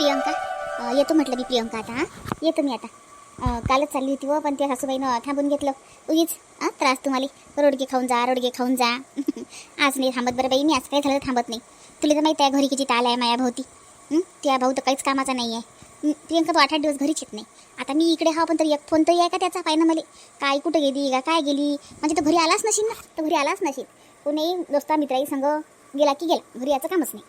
प्रियंका. येतो म्हटलं मी प्रियंका आता हां? येतो मी आता. कालच चालली होती व पण त्या सासूबाईनं थांबून घेतलं. उगीच हां त्रास तुम्हाला. रोडगे खाऊन जा रोडगे खाऊन जा. आज नाही थांबत बरं बाई मी आज काय झालं तर थांबत नाही. तुला तर माहिती आहे घरी किती ताल आहे माया भावती. त्या भाऊ तर काहीच कामाचा नाही आहे. प्रियंका तो आठ आठ दिवस घरीच येत नाही. आता मी इकडे हा पण तरी एक फोन तरी आहे का त्याचा पाहिजे मला? काय कुठं गेली का काय गेली? म्हणजे तर घरी आलाच नशील ना तर घरी आलाच नशील कोणी दोस्ता मित्राई संग गेला की गेला घरी याचं कामच नाही.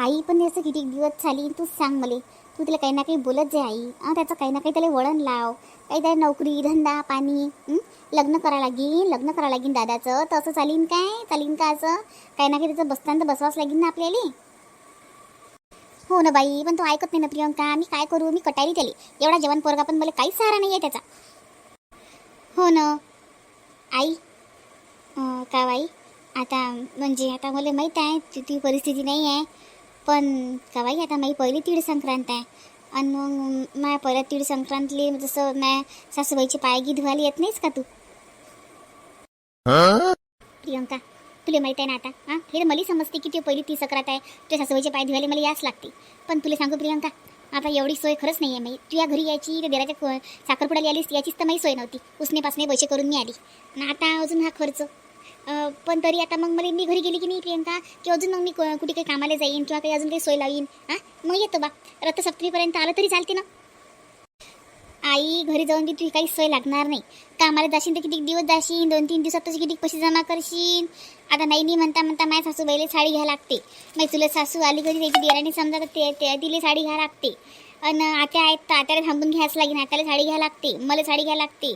आई पण असं किती दिवस झाली. तू सांग मला. तू तिला काही ना काही बोलत जा आई. हां त्याचं काही ना काही त्याला वळण लाव. काही त्याला नोकरी धंदा पाणी लग्न करा लागीन लग्न करा लागीन दादाचं. तर असं चालीन काय? चालीन का असं? काही ना काही त्याचं बसताना तर बसवाच लागीन ना आपल्याला. हो ना बाई पण तो ऐकत नाही ना प्रियंका. मी काय करू? मी कटारी त्याली. एवढा जवान पोरगा पण मला काहीच सहारा नाही आहे त्याचा. हो ना. आई. का बाई? आता म्हणजे आता मला माहीत आहे ती परिस्थिती नाही आहे पण का बाई आता माझी पहिली तीळ संक्रांत आहे. आणि मग माझ्या पहिल्या तीळ संक्रांतली जसं माझ्या सासूबाईची पायगी धुवायला येत नाहीस का तू? प्रियंका तुला माहीत आहे ना आता? हां? हे तर मला समजते की ते पहिली ती सक्रात आहे. तुझ्या सासूबाईचे पाय धुवायला मला याच लागते. पण तुला सांगू प्रियंका आता एवढी सोय खरंच नाही आहे माई तुझ्या घरी यायची ते देराच्या साखरपुड्याला आलीस याचीच तर माझी सोय नव्हती. उसने पासने पैसे करून मी आली. आता अजून हा खर्च. पण तरी आता मग मला मी घरी गेली की नाही प्रियंका? की अजून मग मी कुठे काही कामाला जाईन किंवा काही अजून काही सोय लावीन? हां? मग येतो बा. रथसप्तमीपर्यंत आलं तरी चालते ना. आई घरी जाऊन की तुझी काही सोय लागणार नाही. कामाला जाशील तर किती दिवस जाशील दोन तीन दिवसात तुझे किती पैसे जमा करशील आता नाही नाही म्हणता म्हणता माझ्या सासूबाईला साडी घ्या लागते. मग तुला सासू आली कधी त्याची देराणी समजा तर ते ते- तिला साडी घ्या लागते. आणि आत्या आहेत तर आत्याला थांबून घ्यायच लागेल. आत्याला साडी घ्या लागते. मला साडी घ्या लागते.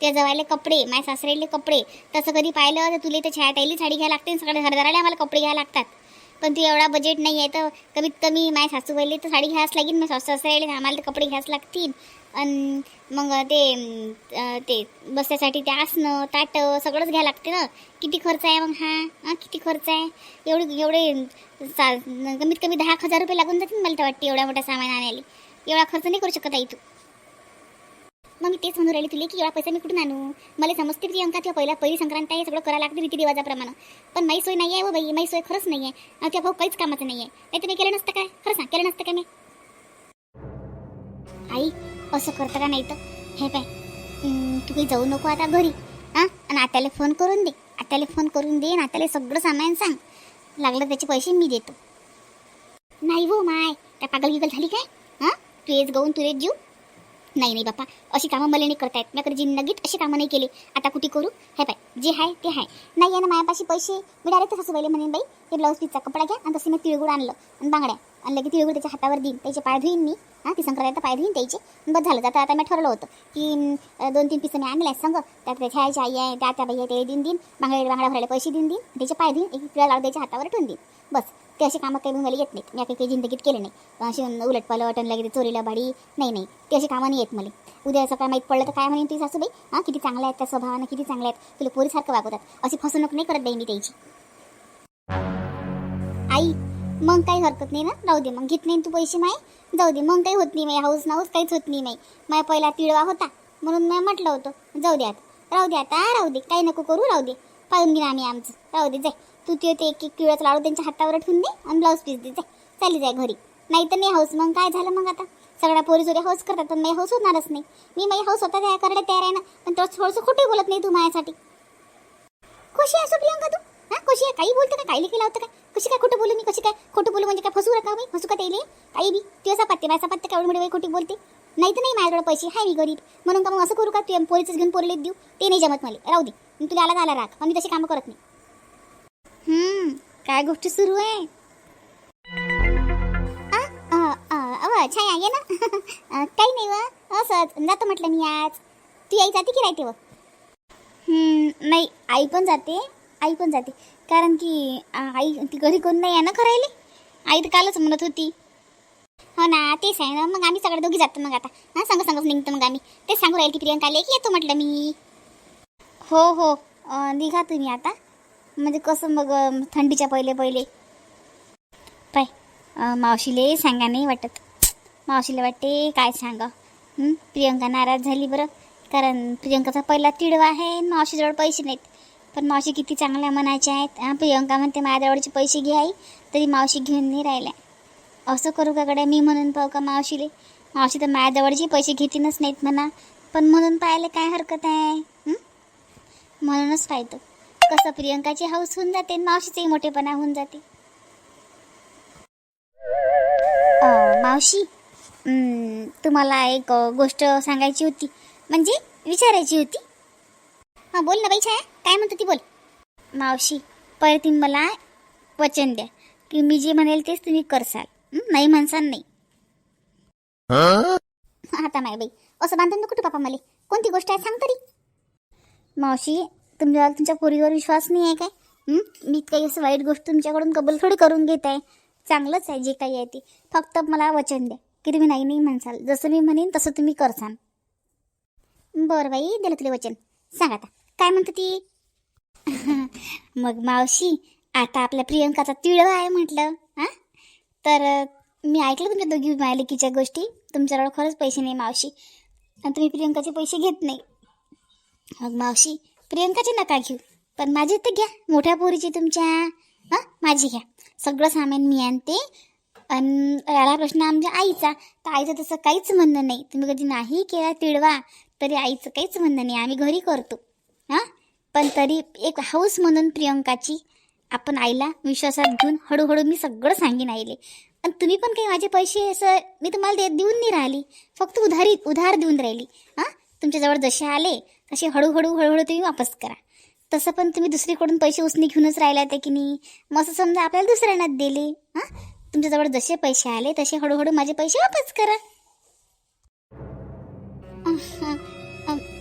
त्या जवायला कपडे माझ्या सासऱ्याला कपडे. तसं कधी पाहिलं तर तुला तर छायाताईला साडी घ्या लागते सगळ्या घरदाराला आम्हाला कपडे घ्या लागतात. पण तू एवढा बजेट नाही आहे तर कमीत कमी माझ्या सासूबाईला तर साडी घ्यायच लागेल. माझ्या सासू सासऱ्याला आम्हाला तर कपडे घ्यायच लागतील. आणि मग ते ते बसण्यासाठी ते आसनं ताटं सगळंच घ्यायला लागते ना. किती खर्च आहे मग हा? किती खर्च आहे? एवढे एवढे सा कमीत कमी दहा एक हजार रुपये लागून जातील मला तर वाटते एवढ्या मोठ्या सामान आणायला. एवढा खर्च नाही करू शकत आई तू. मग मी तेच म्हणून राहिली तुला की एवढा पैसा मी कुठून आणू? मला समजते प्रियंका किंवा पहिला पहिली संक्रांत आहे सगळं करायला लागते रीतिरिवाजाप्रमाणे पण माई सोय नाही आहे हो बाई माई सोय खरंच नाही आहे आणि त्या भाऊ काहीच कामाचं नाही आहे नाही तुम्ही केलं नसतं काय? खरं सांग केलं नसतं काय मी? आई असं करतं का नाही तर? हे काय तू काही जाऊ नको आता घरी. हां? आणि आत्याला फोन करून दे. आत्याला फोन करून दे आणि आत्याला सगळं सामान सांग. लागलं त्याचे पैसे मी देतो. नाही हो माय त्या पागल गिगल झाली काय? हां? तू येच गाऊन तू येत जीव. नाही नाही बापा अशी कामं मला नाही करतायत माझ्याकडे मी जिंदगीत अशी कामं नाही केली. आता कुठे करू? हे पाय जे आहे ते आहे नाही आहे ना मायापाशी पैसे? मी डायरेक्ट सासूबाईला म्हणेन बाई. हे ब्लाऊज पीसचा कपडा घ्या आणि तसं मी तिळगुळ आणलं आणि बांगड्या. आणलं की तिळगुळ त्याच्या हातावर देईन. त्याचे पाय धुईन मी. हां ती संक्रांत पाय धुईन त्याचे. बस झालं. जातं आता मी ठरलं होतं की दोन तीन पिसं मी आणले संग. त्यात त्याच्या आईची आई आहे त्या त्या बाई आहे ते देईन देईन. बांगड्या बांगड्या भरायला पैसे देईन. देईन त्याचे पाय धुईन. एक तिळा लावून त्याच्या हातावर ठेवून देईन. बस. ते असे कामं काही मला येत नाहीत. मी काही काही जिंदगीत केले नाही. अशी उलट पालट आणि लगेच चोरीला भाडी नाही नाही. ते असे कामं नाही येत मला. उद्या असं काय माहीत पडलं तर काय म्हणेन तुझी सासूबाई? हां किती चांगल्या आहेत त्या स्वभावानं किती चांगल्या आहेत. तुला पोरीसारखं वागवतात. अशी फसवणूक नाही करत बाई मी त्याची. आई मग काही हरकत नाही ना? राहू दे मग घेत नाही तू पैसे माही जाऊ दे मग काही होत नाही माही हाऊस नाऊस काहीच होत नाही नाही माझ्या पहिला तिळवा होता म्हणून मी म्हटलं होतं. जाऊ दे आता. राहू दे आता राहू दे. काही नको करू राहू दे. पाहून घेईन आम्ही आमचं. राहू दे जाय. तू ते एक एक किळाचं लाडू त्यांच्या हातावर ठेवून दे आणि ब्लाऊज पीस दे. जाय. चाली जाय घरी. नाही तर नाही हाऊस मग काय झालं मग आता? सगळ्या पोरी जोरी हाऊस करतात पण माझी हाऊस होणारच नाही. मी माझी हाऊस स्वतः तयार करायला तयार आहे ना पण तो थोडंसं खोटे बोलत नाही तू माझ्यासाठी. खुशी आहे प्रियंका तू? हा? खुशी आहे? काही बोलतं का? काही केलं होतं काय कशी काय खोटं बोलू मी? कशी काय खोटं बोलू? म्हणजे काय फसू का मी? फसू का त्याला काही बी. तू असा पत्ते माझा पत्ते काय एवढी खोटी बोलते? नाही तर नाही माझ्याकडे पैसे. हाय मी गरीब. म्हणून का मग असं करू का? तू पोरीचंच घेऊन पोरीलेच देऊ? ते नाही जमत मला. राहू दे. तुला आला आला राग आणि मी तशी कामं करत नाही. हम्म, काय गोष्ट सुरू आहे? आ, अ, छाया ये ना. काही नाही व. असंच जातो म्हटलं मी आज. तू आई जाते की राहते व नाही आई पण जाते. आई पण जाते. कारण की आई ती घरी कोण नाही आहे ना खरायली? आई तर कालच म्हणत होती. हो ना तेच आहे ना. मग आम्ही सगळे दोघी जातो मग आता. हां सांग सांगत निघतो मग आम्ही. तेच सांगू राहील की प्रियंकाले की येतो म्हटलं मी. हो हो. निघा तुम्ही आता. म्हणजे कसं मग थंडीच्या पहिले पहिले. पाय मावशीले सांगा नाही वाटत. मावशीला वाटते काय सांगा. प्रियंका नाराज झाली बरं. कारण प्रियंकाचा पहिला तिडवा आहे मावशीजवळ पैसे नाहीत. पण मावशी किती चांगल्या मनाच्या आहेत. प्रियंका म्हणते माझ्याजवळचे पैसे घ्याय तरी मावशी घेऊन नाही राहिल्या. असं करू का गड्या मी म्हणून पाहू का मावशीले? मावशी तर माझ्याजवळचे पैसे घेतीनच नाहीत म्हणा. पण म्हणून पाहायला काय हरकत आहे? म्हणूनच पाहतो. कसं प्रियंकाची हाऊस होऊन जाते मावशीचाही मोठेपणा होऊन जाते. मावशी तुम्हाला एक गोष्ट सांगायची होती. म्हणजे विचारायची होती. हां बोल ना बाई छाया काय म्हणतो ती बोल. मावशी पहिले तुम्ही मला वचन द्या. की मी जे म्हणेल तेच तुम्ही करसाल? नाही म्हणसाल नाही. आता नाही बाई. असं बांधून नको पापा मला. कोणती गोष्ट आहे सांग तरी. मावशी तुमच्या तुमच्या पोरीवर विश्वास नाही आहे काय मी काही असं वाईट गोष्ट तुमच्याकडून कबूल थोडी करून घेत आहे. चांगलंच आहे जे काही आहे ते. फक्त मला वचन द्या. की तुम्ही नाही नाही म्हणसाल जसं मी म्हणेन तसं तुम्ही करसान. बरं बाई दिलं तुला वचन. सांग आता. काय म्हणते ती? मग मावशी आता आपल्या प्रियंकाचा तिळवा आहे म्हटलं. हां? तर मी ऐकलं तुमच्या दोघी मालिकीच्या गोष्टी? तुमच्याजवळ खरंच पैसे नाही मावशी. आणि तुम्ही प्रियंकाचे पैसे घेत नाही. मग मावशी प्रियंकाचे नका घेऊ. पण माझी तर घ्या. मोठ्या पोरीची तुमच्या. हां? माझी घ्या. सगळं सामान मी आणते. आणि राहिला प्रश्न आमच्या आईचा. तर आईचं तसं काहीच म्हणणं नाही. तुम्ही कधी नाही केला तिळवा तरी आईचं काहीच म्हणणं नाही. आम्ही घरी करतो. हां? पण तरी एक हाऊस म्हणून प्रियंकाची आपण आईला विश्वासात घेऊन हळूहळू मी सगळं सांगेन आईले. आणि तुम्ही पण काही माझे पैसे असं मी तुम्हाला दे देऊन नाही राहिली. फक्त उधारी उधार देऊन राहिली. हां? तुमच्याजवळ जसे आले तसे हळूहळू हळूहळू तुम्ही वापस करा. तसं पण तुम्ही दुसरीकडून पैसे उसने घेऊनच राहिला ते की नाही? मग असं समजा आपल्याला दुसऱ्यांना दिले हां? तुमच्याजवळ जसे पैसे आले तसे हळूहळू माझे पैसे वापस करा.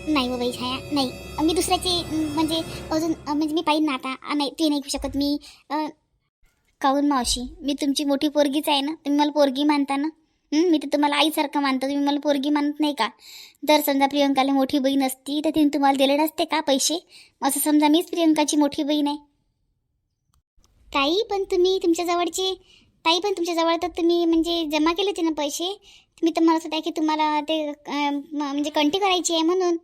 नाही हो बाई छाया नाही. मी दुसऱ्याचे म्हणजे अजून म्हणजे मी पाहिजे ना आता. नाही ते नाही घेऊ शकत मी. अं, काहून मावशी? मी तुमची मोठी पोरगीच आहे ना? तुम्ही मला पोरगी मानता ना? मी तर तुम्हाला आईसारखं मानतो तुम्ही मला पोरगी मानत नाही का? जर समजा प्रियंकाला मोठी बहीण असती तर तिने तुम्हाला दिले नसते का पैसे? असं समजा मीच प्रियंकाची मोठी बहीण आहे. ताई पण तुम्ही तुमच्या जवळचे ताई पण तुमच्या जवळ तर तुम्ही म्हणजे जमा केले होते ना पैसे? तुम्ही तर मला आहे की तुम्हाला ते म्हणजे कंठी करायची आहे म्हणून.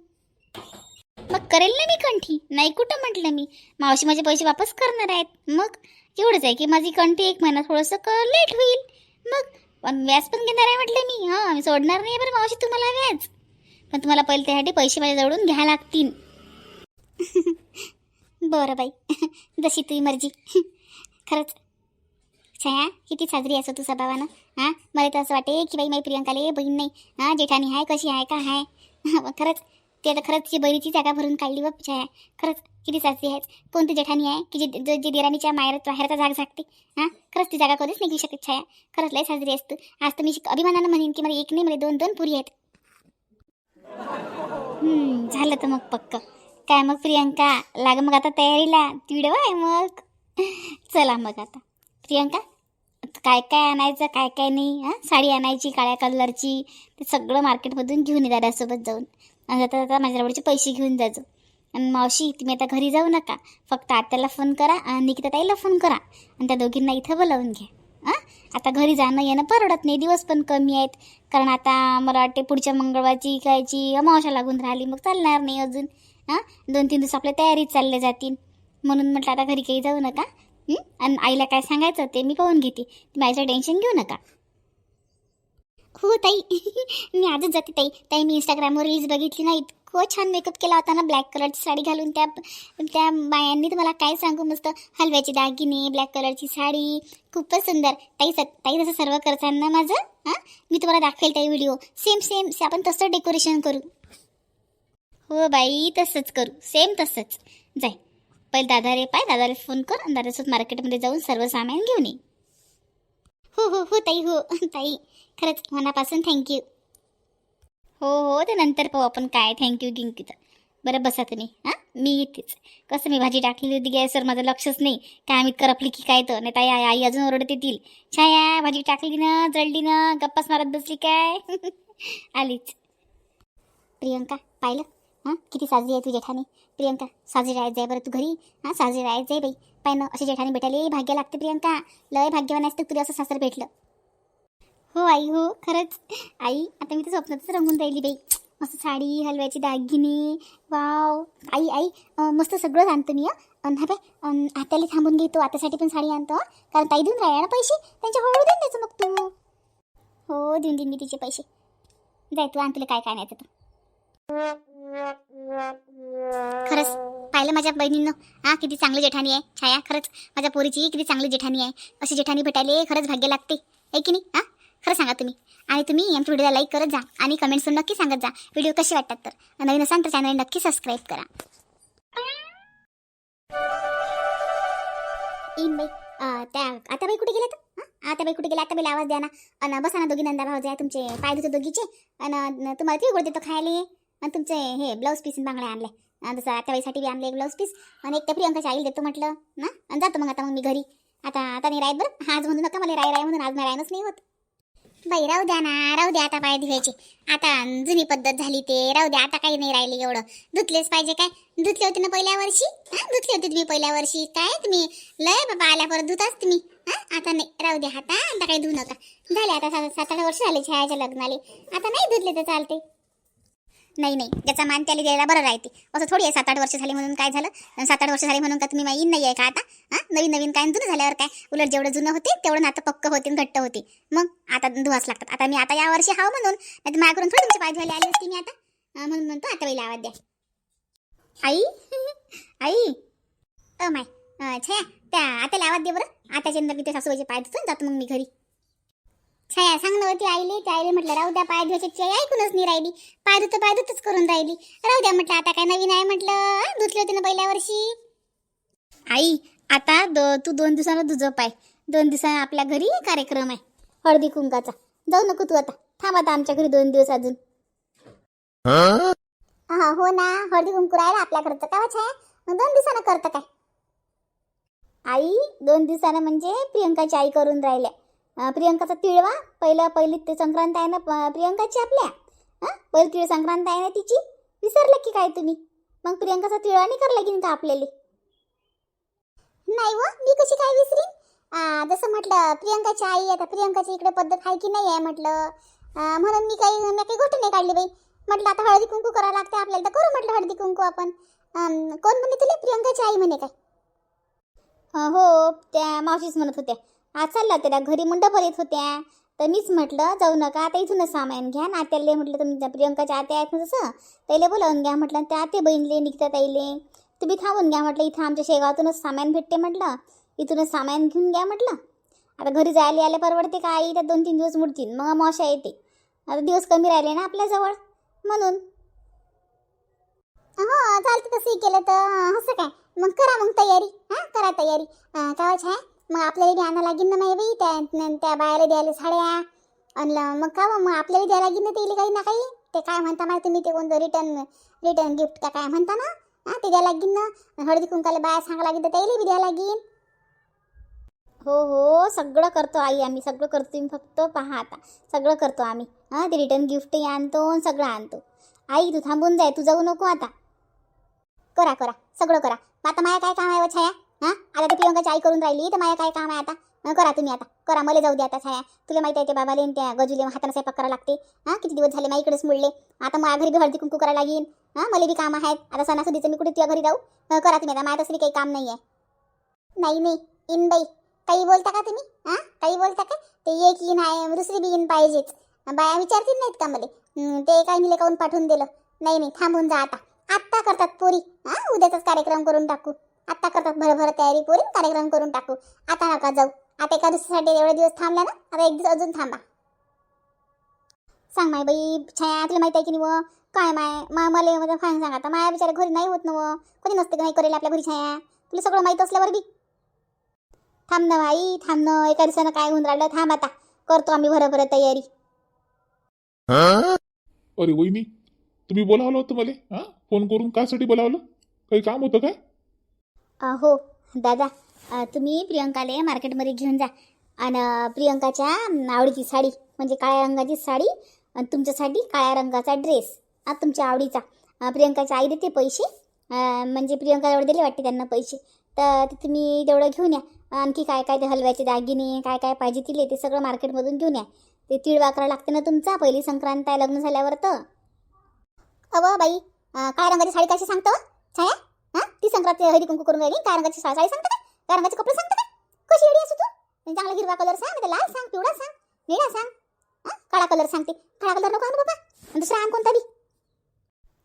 मग करेल ना मी कंठी नाही कुठं म्हटलं मी? मावशी माझे पैसे वापस करणार आहेत. मग एवढंच आहे की माझी कंठी एक महिना थोडंसं क लेट होईल. मग पण व्याज पण घेणार आहे म्हटलं मी. हां मी सोडणार नाही बरं मावशी तुम्हाला व्याज. पण तुम्हाला पहिले त्यासाठी पैसे माझ्या जवळून घ्या लागतील. बरं बाई जशी तुझी मर्जी. खरंच. छाया किती साजरी असं तुझा बाबानं हां मला तर असं वाटे की बाई माझी प्रियंकाले बहीण नाही. हां जेठाणी आहे कशी आहे का आहे खरंच. ते आता खरंच ती बहिणीची जागा भरून काढली व छाया खरंच किती साजरी आहेच कोणती जेठाणी आहे? की जे जे जे दिराणीच्या माहेरात बाहेरचा जाग झाकते? हां? खरंच ती जागा कधीच नाही घेऊ शकत छाया खरंच लय साजरी असतं आज तर मी अभिमानानं म्हणेन की मला एक नाही मला दोन दोन पुरी आहेत. हम्म, झालं तर मग पक्क. काय मग प्रियंका? लाग मग आता तयारीला. तिडव आहे मग. चला मग आता. प्रियंका काय काय आणायचं काय काय नाही? हां? साडी आणायची काळ्या कलरची ते सगळं मार्केटमधून घेऊन ये दादासोबत जाऊन. आणि आता आता माझ्याजवळचे पैसे घेऊन जायचो. आणि मावशी तुम्ही आता घरी जाऊ नका. फक्त आत्याला फोन करा आणि निकिता ताईला फोन करा. आणि त्या दोघींना इथं बोलावून घ्या. हां? आता घरी जाणं येणं परवडत नाही. दिवस पण कमी आहेत. कारण आता मला वाटते पुढच्या मंगळवारची कायची अमावस्या लागून राहिली. मग चालणार नाही अजून. हां? दोन तीन दिवस आपल्या तयारीत चालले जातील. म्हणून म्हटलं आता घरी काही जाऊ नका. आणि आईला काय सांगायचं ते मी पाहून घेते. तुम्ही आईचं टेन्शन घेऊ नका. हो ताई. मी आजच जाते ताई. ताई मी इंस्टाग्रामवर रील्स बघितली नाही इतकं छान मेकअप केला होता ना ब्लॅक कलरची साडी घालून. त्या त्या बायांनी तुम्हाला काय सांगू मस्त हलव्याचे दागिने ब्लॅक कलरची साडी. खूपच सुंदर. ताई स ताई तसं सर्व करताना ना माझं हां? मी तुम्हाला दाखवेल ताई व्हिडिओ सेम सेम से आपण तसं डेकोरेशन करू. हो बाई तसंच करू. सेम तसंच. जाय. पहिले दादारे पाय दादारे फोन कर आणि दादासोबत मार्केटमध्ये जाऊन सर्व सामान घेऊन ये. हो हो हो ताई हो. ताई खरंच मनापासून थँक्यू हो हो ते नंतर पाहू आपण काय थँक्यू गिंकीचं बरं बसा तुम्ही. हां? मी इथेच. कसं मी भाजी टाकलेली होती गॅसवर माझं लक्षच नाही. काय आम्ही करपली की काय तर. नाही ताई आई आई अजून ओरडत येतील. छाया भाजी टाकली ना जळली ना गप्पाच मारत बसली काय? आलीच. प्रियंका पाहिलं? हां? किती साजरी आहे तुझ्या ठाणे. प्रियंका साजरी राहायचं आहे बरं तू घरी. हां साजरी राहायचं आहे बाई. पाय ना अशी जेठानी भेटायला भाग्य लागते प्रियंका. लय भाग्यवान असतं तुला असं सासर भेटलं. हो आई हो खरंच. आई आता मी तर स्वप्नातच रंगून राहिली बाई. मस्त साडी हलव्याची दागिने. वाव. आई आई मस्त सगळंच आणतो मी हं. हा बाय आत्याला थांबून घेतो आत्यासाठी पण साडी आणतो कारण ताई देऊन राहिला ना पैसे. त्यांच्या हळू देऊन द्यायचं मग तू. हो देऊन देईन मी तिचे पैसे. जाय तू आण तुला काय काय नाही तर. खरंच. पाहिलं माझ्या बहिणींनो? हा किती चांगली जेठाणी आहे. छाया खरंच. माझ्या पोरीची किती चांगली जेठाणी आहे. अशी जेठाणी भेटायला खरंच भाग्य लागते. आहे की नाही? हा? खरं सांगा तुम्ही. आणि तुम्ही आमच्या व्हिडिओला लाईक करत जा आणि कमेंट्सून नक्की सांगत जा. व्हिडिओ कसे वाटतात तर? नवीन असाल तर चॅनल नक्की सबस्क्राईब करा. इन बाई त्या आता बाई कुठे गेल्या तर? आता बाई कुठे गेल्या? आता बाईला आवाज द्या ना. अन बसा ना दोघी नंदा भाऊ तुमचे पाय धुते दोघीचे. आणि तुम्हाला तिळगुळ देतो खायला. आणि तुमचे हे ब्लाऊज पीस बांगड्या आणले अन् जसं बी आणलं एक ब्लाऊज पीस आणि एक त्या प्रियंकाच्या आईला देतो म्हटलं ना? आणि जातो मग आता मग मी घरी. आता आता नाही राहत बरं. आज म्हणू नका मला राय राय म्हणून आज नाही रायनच नाही होत. बाई राहू द्या ना राहू द्या आता पाय धुवायचे. आता जुनी पद्धत झाली ते राहू द्या आता काही नाही राहिले एवढं. धुतलेच पाहिजे काय? धुतले होते ना पहिल्या वर्षी? हा धुतले होते तुम्ही पहिल्या वर्षी. काय तुम्ही? लय बाबा आल्या परत धुताच तुम्ही. हा आता नाही राहू द्या आता आता काही धुऊ नका. झाले आता सात सात आठ वर्ष झाले छायाच्या लग्नाले. आता नाही धुतले तर चालते. नाही नाही. ज्याचा मान त्याला द्यायला बरं राहते. असं थोडी आहे सात आठ वर्ष झाले म्हणून काय झालं? सात आठ वर्ष झाले म्हणून का तुम्ही माहीत नाही आहे का आता? हां? नवीन नवीन काय जुनं झाल्यावर काय? उलट जेवढं जुनं होते तेवढं नातं पक्क होते घट्ट होते. मग आता धुवाच लागतात. आता मी आता या वर्षी हाव म्हणून नाही माझ्याकडून थोडी तुमचे पाय धुवायला आली असती मी आता. म्हणून म्हणतो आता वेळेला आवाज द्या. आई? आई? A my. छया. त्या आता आवाज दे बरं. आताच्या नंतर मी त्या सासूबाईचे पाय धुतो जातो मग मी घरी. छया सांग ना होती आईले. त्या आईले म्हटलं राहू द्या पाय धुवायची. छया ऐकूनच नाही राहिली. पाय धुतं पाय धुतच करून राहिली. राहू द्या म्हटलं आता काय नवीन आहे? म्हटलं धुतले होते ना पहिल्या वर्षी. आई आता दो तू दोन दिवसानं तुझं पाय. दोन दिवसानं आपल्या घरी कार्यक्रम आहे. हळदी कुंकाचा. जाऊ नको तू आता. थांब आता आमच्या घरी दोन दिवस अजून. हा? हो ना. हळदी कुंकू राहिला आपल्या घरचं का छाया? मग दोन दिवसानं करतं काय? आई दोन दिवसानं म्हणजे प्रियंकाची आई करून राहिल्या. प्रियंकाचा तिळवा पहिलं पहिली ते संक्रांत आहे ना प्रियंकाची आपल्या. हां पहिली तिळ संक्रांत आहे ना तिची. विसरलं की काय तुम्ही? मग प्रियंकाचा तिळवा नाही करला की का आपल्याला? नाही व मी कशी काय विसरीन? जसं म्हटलं प्रियंकाची आई आता प्रियंकाची इकडे पद्धत आहे की नाही आहे म्हटलं. म्हणून मी काही मी काही गोष्ट नाही काढली बाई. म्हटलं आता हळदी कुंकू करावं लागते आपल्याला तर करू म्हटलं हळदी कुंकू आपण. कोण म्हणे तुला प्रियंकाची आई म्हणे काय? हो त्या मावशीच म्हणत होत्या. आज चालल्या त्याला त्या. घरी मुंड येत होत्या. तर मीच म्हटलं जाऊ नका आता इथूनच सामान घ्या. ना त्याला म्हटलं तुम्ही प्रियंकाच्या आत्या आहेत ना जसं त्याला बोलावून घ्या म्हटलं त्या आते बहिणले निघतात ताईले. तुम्ही थांबून घ्या म्हटलं इथं आमच्या शेगावातूनच सामान भेटते म्हटलं. इथूनच सामान घेऊन घ्या म्हटलं. आता घरी जायला यायला परवडते का आई? त्या दोन तीन दिवस मुडतील मग मावशा येते. आता दिवस कमी राहिले ना आपल्याजवळ म्हणून. हो चालतं तसंही केलं तर असं काय? मग करा मग तयारी. हां करा तयारी. अं, काय आहे? मग आपल्याला बी आणा लागेल ना माही बाई त्या न- त्या बायाला द्यायला साड्या. आणलं मग का मग आपल्याला द्यायला लागेल ना त्याला काही ना काही? ते काय म्हणता माहिती तुम्ही ते कोणतं रिटर्न रिटर्न गिफ्ट का काय म्हणता ना? हां ते द्यायला लागेल ना. हळदी कुंकाला बाया सांगा लागेल तर त्याला बी द्यायला लागेल. हो हो सगळं करतो आई आम्ही. सगळं करतो तुम्ही फक्त पहा आता. सगळं करतो आम्ही. हां ते रिटर्न गिफ्टही आणतो आणि सगळं आणतो. आई तू थांबून जाय. तू जाऊ नको आता. करा करा. सगळं करा. मग आता माया काय काम आहे छाया? हां? आता ते प्रियंकाची आई करून राहिली तर माया काय काम आहे आता? करा तुम्ही आता. करा मला जाऊ द्या आता छाया तुला माहिती आहे ते बाबाले आणि त्या गजूले हाताने स्वयंपाक करावं लागते. हां किती दिवस झाले माझ्या इकडेच मुडले आता माझ्या घरी बी हळदी कुंकू करायला लागेल हां मला बी काम आहेत. आता सणासुदीचं मी कुठे तुझ्या घरी जाऊ? करा तुम्ही आता. माझ्या तसली काही काम नाही आहे नाही नाही. In by. काही बोलता का तुम्ही? हां काही बोलता का? ते एक इन आहे दुसरी बी इन पाहिजेच. बाया विचारतील नाहीत का मला? ते काय मी काऊन पाठवून दिलं. नाही नाही. थांबून जा आता. आत्ता करतात पोरी. हां उद्याचाच कार्यक्रम करून टाकू. आता करतात भरभर तयारी पोरी कार्यक्रम करून टाकू. आता नका जाऊ. आता एका दुसऱ्यासाठी एवढे दिवस थांबल्या ना? आता एक दिवस अजून थांबा. सांग माय बाई छाया तुला माहिती आहे की नाही व? काय माय? मा मला म्हणजे सांग सांग आता. माया बिचारा घरी नाही होत ना कोणी नसते नाही करेल आपल्या घरी छाया? तुला सगळं माहीत असल्यावर बी. थांब ना भाई थांब ना. एका दिवसानं काय होऊन राहिलं? थांब आता. करतो आम्ही भरभर तयारी. अरे वहिनी तुम्ही बोलावलं होतं मला? हां? फोन करून कासाठी बोलावलं? काही काम होतं काय? हो दादा. तुम्ही प्रियंकाले मार्केटमध्ये घेऊन जा. आणि प्रियंकाच्या आवडीची साडी म्हणजे काळ्या रंगाची साडी आणि तुमच्यासाठी काळ्या रंगाचा ड्रेस हा तुमच्या आवडीचा. प्रियंकाच्या आई देते पैसे म्हणजे प्रियंका एवढे दिले वाटते त्यांना पैसे. तर ते तुम्ही तेवढं घेऊन या. आणखी काय काय ते हलव्याचे दागिने काय काय पाहिजे तिले ते सगळं मार्केटमधून घेऊन या. ते तीळ वाकरा लागते ना तुमचा पहिली संक्रांत आहे लग्न झाल्यावर तर. अव बाई काळ्या रंगाची साडी कशी सांगतो? छाया हा? ती संक्रांत हळदी कुंकू करून राहिली. काय रंगाची साडी सांगता काय रंगाचे कपडे सांगता कशी एडी असू तू? चांगला हिरवा कलर सांग लाल सांग पिवळा सांग निळा सांग. काळा कलर सांगते. काळा कलर नको आणू बाबा. दुसरा आण कोणता बी?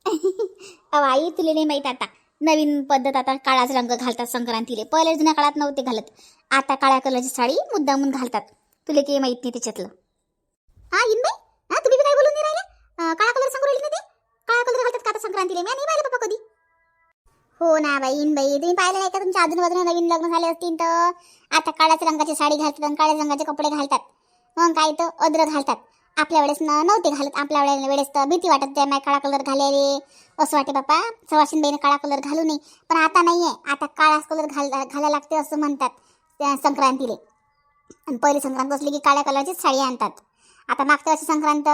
अहो आई तुला नाही माहीत आता. नवीन पद्धत आता काळाच रंग घालतात संक्रांतीले. पहिले जुन्या काळात नव्हते घालत. आता काळ्या कलरची साडी मुद्दामून घालतात. तुला काही माहीत नाही त्याच्यातलं. हा इन बाई? हा तुम्ही काय बोलून नाही राहिले? काळा कलर सांगू राहिले ना ते? काळा कलर घालतात का आता संक्रांतीला? मी नाही पाहिलं पप्पा कधी. हो ना बाई इन बाई. तुम्ही पाहिलं नाही का तुमच्या आजूबाजूला नवीन लग्न झाले असतील तर? आता काळ्याच रंगाची साडी घालतात आणि काळ्या रंगाचे कपडे घालतात. मग काय तर अद्र घालतात. आपल्या वेळेस न नव्हते घालत. आपल्या वेळेला वेळेस तर भीती वाटत त्या माय काळा कलर घालायले असं वाटे बापा सवाशीन बाईने काळा कलर घालू नये. पण आता नाही आहे आता काळा कलर घाल घालायला लागते असं म्हणतात त्या संक्रांतीले. आणि पहिली संक्रांत असली की काळ्या कलरचीच साडी आणतात. आता मागच्या वर्षी संक्रांत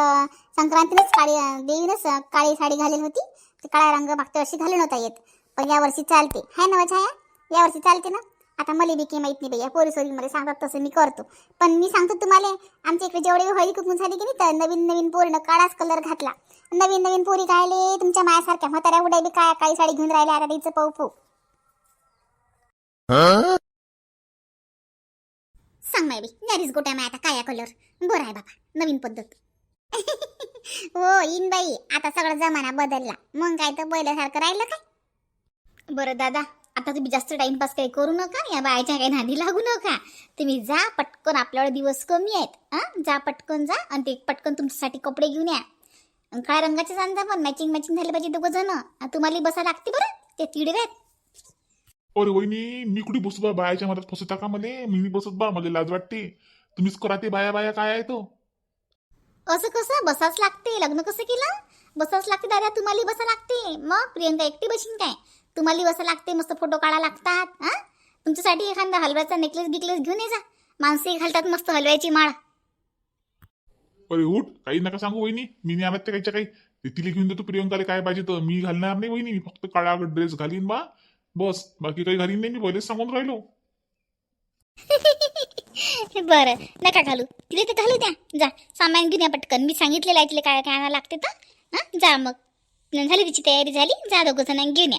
संक्रांतीनेच काळी देवीनच काळी साडी घालेली होती. ते काळा रंग मागच्या वर्षी घालून होता येत. पण यावर्षी चालते. हाय ना छाया यावर्षी चालते ना? आता मला बी काही माहीत नाही भैया पोरी सोरीमध्ये सांगतात तसं मी करतो. पण मी सांगतो तुम्हाला आमच्या इकडे जेवढे हळदी कुंकून झाली की नाही तर नवीन नवीन पोरीनं काळाच कलर घातला. नवीन नवीन पोरी कायले तुमच्या मायासारख्या म्हाताऱ्या उड्या बी काय काळी साडी घेऊन राहिल्या आता तिचं पाऊ पाऊ सांग माय बी नॅरीज गोट्या माय आता काया कलर बरं आहे बाबा नवीन पद्धत. हो इन बाई आता सगळा जमाना बदलला. मग काय तर पहिल्यासारखं राहिलं काय? बरं दादा आता तुम्ही जास्त टाइमपास काही करू नका या बायाच्या काही नादी लागू नका. तुम्ही जा पटकन आपल्याकडे दिवस कमी आहेत हां? जा पटकन जा आणि ते पटकन तुमच्यासाठी कपडे घेऊन या. आणि काळ्या रंगाचे सांगा पण मॅचिंग मॅचिंग झाले पाहिजे दोघं जण तुम्हाला बसा लागते बरं ते तिडवे आहेत अरे वहिनी मी कुठे बसू बा? बायाच्या मधात फसवता का मले? मी बसत बा मला लाज वाटते. तुम्हीच करा ते बाया बाया काय आहे तो? असं कसं? बसाच लागते. लग्न कसं केलं? बसाच लागते दादा तुम्हाला बसा लागते. मग प्रियंका एकटी बशीन काय? तुम्हाला बसा लागते मस्त फोटो काढा लागतात हा? तुमच्यासाठी एखादा हलव्याचा नेकलेस गिकलेस घेऊन ये जा. माणसे घालतात मस्त हलव्याची माळ. अरे उठ काही नका सांगू वहिनी. मी नाही आणत काहीच्या काही. ते तिला घेऊन देतो प्रियंकाला काय पाहिजे तर मी घालणार नाही वहिनी मी फक्त काळा ड्रेस घालीन बा. बस बाकी काही घालीन नाही मी पहिलेच सांगून राहिलो. बरं नका घालू. तिला ते घालू द्या. जा सामान घेऊन या पटकन. मी सांगितलेलं आहे तिला काय काय आणायला लागते तर. हा? जा मग. झाली तिची तयारी झाली. जा दोघं जण घेऊन या.